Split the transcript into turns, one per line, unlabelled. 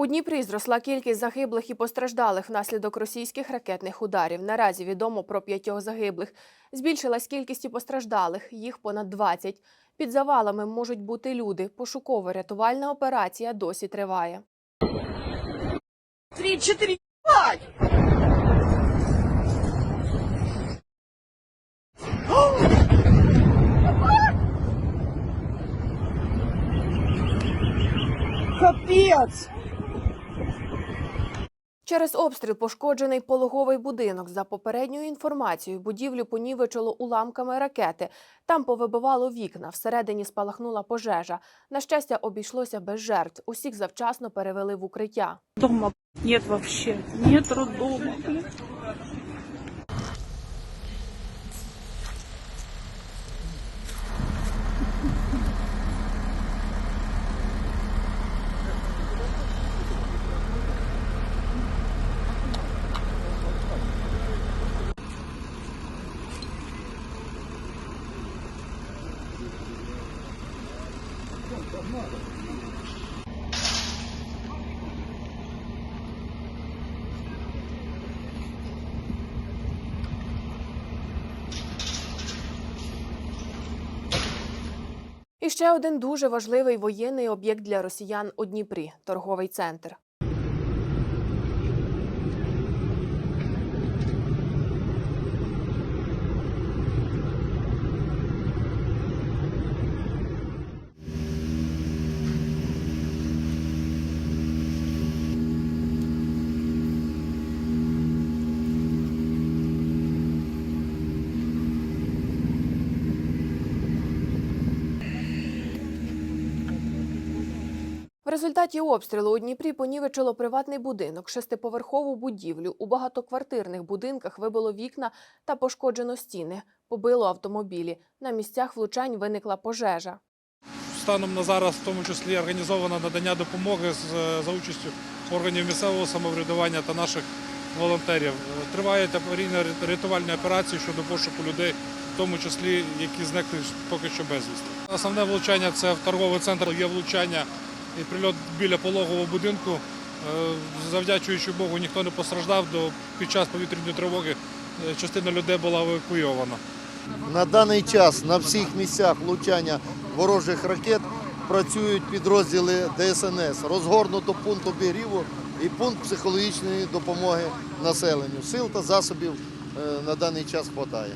У Дніпрі зросла кількість загиблих і постраждалих внаслідок російських ракетних ударів. Наразі відомо про п'ятьох загиблих. Збільшилась кількість і постраждалих, їх понад 20. Під завалами можуть бути люди. Пошуково-рятувальна операція досі триває.
Три, четыре, пять! Капец!
Через обстріл пошкоджений пологовий будинок. За попередньою інформацією, будівлю понівечило уламками ракети. Там повибивало вікна. Всередині спалахнула пожежа. На щастя, обійшлося без жертв. Усіх завчасно перевели в укриття.
Дома нет взагалі, нет роддома.
І ще один дуже важливий воєнний об'єкт для росіян у Дніпрі торговий центр. Результаті обстрілу у Дніпрі понівечило приватний будинок, шестиповерхову будівлю. У багатоквартирних будинках вибило вікна та пошкоджено стіни. Побило автомобілі. На місцях влучань виникла пожежа.
Станом на зараз, в тому числі, організовано надання допомоги з, за участю органів місцевого самоврядування та наших волонтерів. Тривають аварійно-рятувальні операції щодо пошуку людей, в тому числі, які зникли поки що безвісти. Основне влучання це в торговий центр. Є влучання і прильот біля пологового будинку. Е, Завдячуючи Богу, ніхто не постраждав. До під час повітряної тривоги е, частина людей була евакуйована.
На даний час на всіх місцях влучання ворожих ракет працюють підрозділи ДСНС. Розгорнуто пункт обігріву і пункт психологічної допомоги населенню. Сил та засобів е, на даний час вистачає.